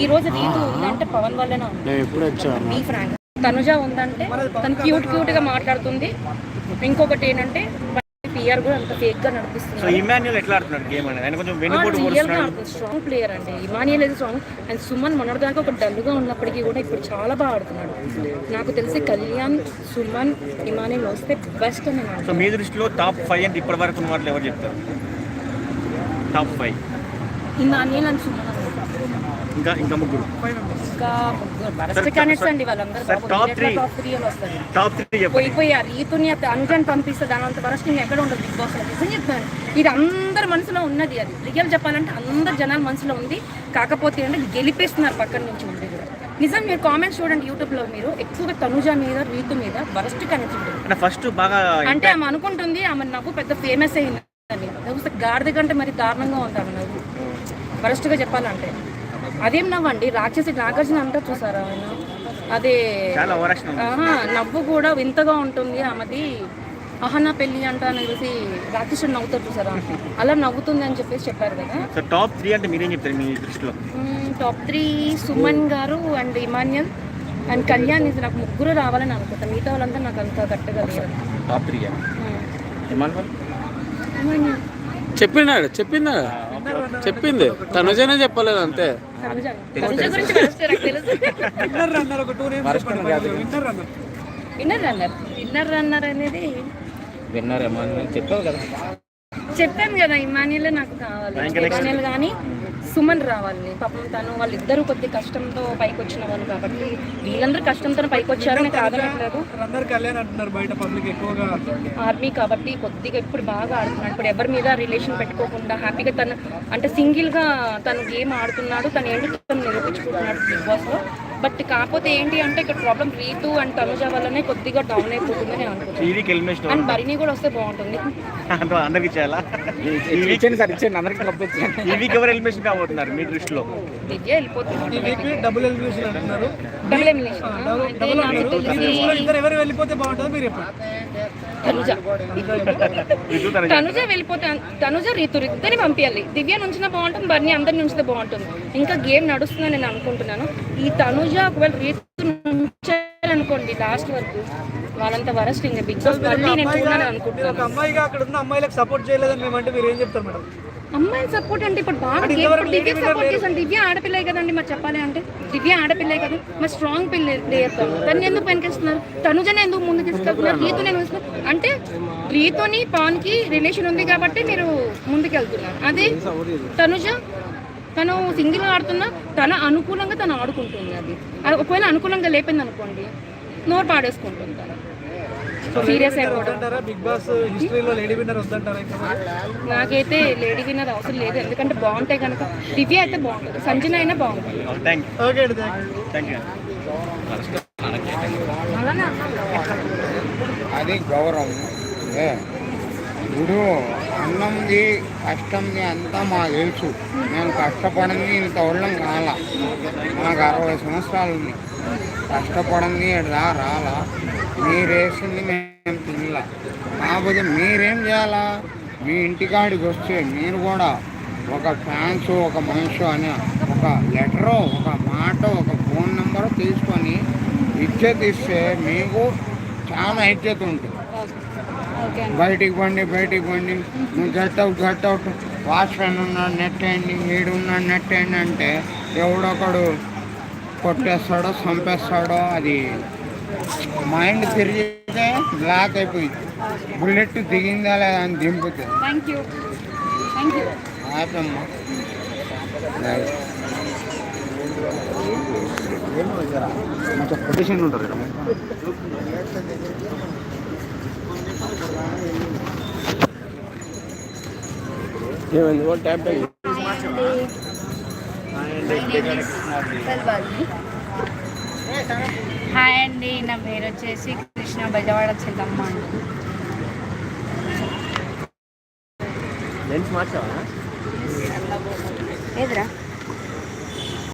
ఈ రోజు రీతు ఉందంటే పవన్ వల్లనే ఉంది. నేను ఎప్పుడు వచ్చాను బీ ఫ్రాంక్. తనుజ ఉందంటే తను క్యూట్ క్యూట్గా మాట్లాడుతుంది. ఇంకొకటి ఏంటంటే పిఆర్ కూడా అంత ఫేక్గా సో నడిపిస్తుంది ఇమాన్యుల్ ఎట్లా ఆడుతున్నాడు గేమ్ అనేది? ఆయన కొంచెం స్ట్రాంగ్ ప్లేయర్ అండి. ఇమానియల్ అయితే స్ట్రాంగ్ అండ్ సుమన్ మొన్నటిదాకా ఒక డల్గా ఉన్నప్పటికీ కూడా ఇప్పుడు చాలా బాగా ఆడుతున్నాడు. నాకు తెలిసి కళ్యాణ్ సుమన్ ఇమానియల్ వస్తే బెస్ట్ అని సో మీ దృష్టిలో టాప్ ఫైవ్ అంటే ఇప్పటి వరకు ఉన్న వాళ్ళు ఎవరు చెప్తారు? Top five Emmanuel and Suman. ఇంకా ఇంకా ముగ్గురు. పోయిపోయారు పంపిస్తే దాని అంత వరస్ట్ నేను ఎక్కడ ఉండదు బిగ్ బాస్లో నిజం చెప్తాను ఇది అందరి మనసులో ఉన్నది అది. రియల్ చెప్పాలంటే అందరు జనాల మనసులో ఉంది. కాకపోతే అంటే గెలిపేస్తున్నారు పక్కన నుంచి ఉంది కూడా. నిజం మీరు కామెంట్స్ చూడండి యూట్యూబ్లో మీరు. ఎక్కువగా తనుజ మీద రీతు మీద వరస్ట్ అంటే ఫస్ట్ బాగా అంటే ఆమె అనుకుంటుంది ఆమె నవ్వు పెద్ద ఫేమస్ చూస్తే గాడిద కంటే మరి దారుణంగా ఉంది ఆమె నవ్వు వరస్ట్గా చెప్పాలంటే. అదేం నవ్వు అండి రాక్షసి నాగార్జున అంతా చూసారా ఆయన? అదే నవ్వు కూడా వింతగా ఉంటుంది ఆమెది. అహనా పెళ్ళి అంట అని తెలిసి రాక్షసుడు నవ్వుతారు చూసారా? అలా నవ్వుతుంది అని చెప్పేసి చెప్పారు కదా. టాప్ త్రీ అంటే మీరేం చెప్తారు మీ దృష్టిలో? టాప్ త్రీ సుమన్ గారు అండ్ ఇమాన్యల్ అండ్ కళ్యాణ్ ఇది నాకు ముగ్గురు రావాలని అనుకుంటా. మిగతా వాళ్ళంతా నాకు అంత కరెక్ట్గా లేరు. టాప్ త్రీ చెప్పినాడు చెప్పినాడు చెప్పింది. తనుజనే చెప్పలేదు అంతే. విన్నర్ రన్నర్ విన్నర్ రన్నర్ అనేది చెప్పావు కదా. చెప్పాను కదా ఇమాన్యుల్ నాకు కావాలి. ఇమాన్యుల్ కానీ సుమన్ రావాలి. పాపం తను వాళ్ళిద్దరూ కొద్ది కష్టంతో పైకి వచ్చిన వాళ్ళు కాబట్టి వీళ్ళందరూ కష్టంతో పైకి వచ్చారని కాదనట్లేదు. ఆర్మీ కాబట్టి కొద్దిగా ఇప్పుడు బాగా ఆడుతున్నాడు. ఇప్పుడు ఎవరి మీద రిలేషన్ పెట్టుకోకుండా హ్యాపీగా తను అంటే సింగిల్గా తను గేమ్ ఆడుతున్నాడు. తను ఏంటి తను నిరూపించుకుంటున్నాడు బిగ్ బాస్లో బట్ కాకపోతే ఏంటి అంటే ఇక్కడ ప్రాబ్లం రీతు అండ్ తనుజ వల్లనే కొద్దిగా డౌన్ అయిపోతుందని నేను అనుకుంటున్నాను. అండ్ బరిని కూడా వస్తే బాగుంటుంది. అందరికి ఇచ్చేయండి సార్ ఇచ్చేయండి వీక్ ఎవరు ఎలిమినేషన్ కాబోతున్నారు మీ దృష్టిలో? దివ్య వెళ్ళిపోతుంది. డబుల్ ఎలిమినేషన్ అంటున్నారు. డబుల్ ఎలిమినేషన్ ఇద్దరు ఎవరు వెళ్ళిపోతే బాగుంటుందో మీరు చెప్పండి. తనుజ. తనుజ వెళ్ళిపోతే తనుజ రీతు ఇద్దరిని పంపించాలి దివ్య నుంచిన బాగుంటుంది బర్ని అందరిని ఉంచితే బాగుంటుంది. ఇంకా గేమ్ నడుస్తుందని నేను అనుకుంటున్నాను. ఈ తనుజ ఒకవేళ రీతు నుంచాలనుకోండి లాస్ట్ వరకు. వాళ్ళంతా వరస్ట్ ఇంకా బిగ్ బాస్ మళ్ళీ నేను చూడాలని అనుకుంటున్నాను. ఒక అమ్మాయిగా అక్కడ ఉన్న అమ్మాయిలకు సపోర్ట్ చేయలేదని మేము అంటే మీరు ఏం చెప్తారు మేడం? అమ్మాయి సపోర్ట్ అంటే ఇప్పుడు బాగా దివ్య సపోర్ట్ చేసాను దివ్య ఆడపిల్లే కదండి మరి చెప్పాలి అంటే. దివ్య ఆడపిల్లే కదా. మరి స్ట్రాంగ్ పిల్ల ప్లేయర్ తను తను ఎందుకు వెనకేస్తున్నారు తనుజనే ఎందుకు ముందు తీసుకెళ్తున్నారు? రీతుని ఎందుకు తీసుకెళ్తున్నారు? అంటే రీతుని పవన్కి రిలేషన్ ఉంది కాబట్టి మీరు ముందుకు వెళ్తున్నారు. అదే తనుజ తను సింగిల్ ఆడుతున్నా తన అనుకూలంగా తను ఆడుకుంటుంది అది. అది ఒకవేళ అనుకూలంగా లేపింది అనుకోండి నోరు పాడేసుకుంటుంది. తను సీరియస్ అయిపోవడం వద్దంటారా? బిగ్ బాస్ హిస్టరీలో లేడీ విన్నర్ వద్దంటారా ఇంకా నాకైతే లేడీ విన్నర్ అవసరం లేదు. ఎందుకంటే బాగుంటాయి కనుక దివ్య అయితే బాగుంటుంది. సంజన అయినా బాగుంటుంది. అలానే అది గౌరవం. ఇప్పుడు అన్నంది కష్టంది అంతా మాకు తెలుసు. మేము కష్టపడింది ఇంత ఒళ్ళం కాల మాకు అరవై సంవత్సరాలు ఉంది. కష్టపడింది రా రాలా. మీరేసింది మేము తినలా. కాకపోతే మీరేం చేయాలా? మీ ఇంటికాడికి వస్తే మీరు కూడా ఒక ఫ్యాన్స్ ఒక మనిషి అని ఒక లెటరు ఒక మాట ఒక ఫోన్ నెంబర్ తీసుకొని ఇచ్చే ఇస్తే మీకు చాలా ఇచ్చేది ఉంటుంది. బయటికి పండి బయటికి పండి. నువ్వు get out get out. Watchman ఉన్నాడు నెట్ అయ్యండి వీడు ఉన్నాడు నెట్ అయ్యండి అంటే ఎవడొకడు కొట్టేస్తాడో చంపేస్తాడో అది మైండ్ తిరిగితే బ్లాక్ అయిపోయింది. బుల్లెట్ దిగిందా లేదా అని దింపుతుంది. ఆపమ్మా. మంచి పొజిషన్ ఉంటారు ఇక్కడ ఏమైంది? ఓ ట్యాప్ హాయ్ అండి నా పేరు వచ్చేసి కృష్ణ బెజవాడ చెల్లమ్మ అండి. లెన్స్ మార్చావా? ఎదురా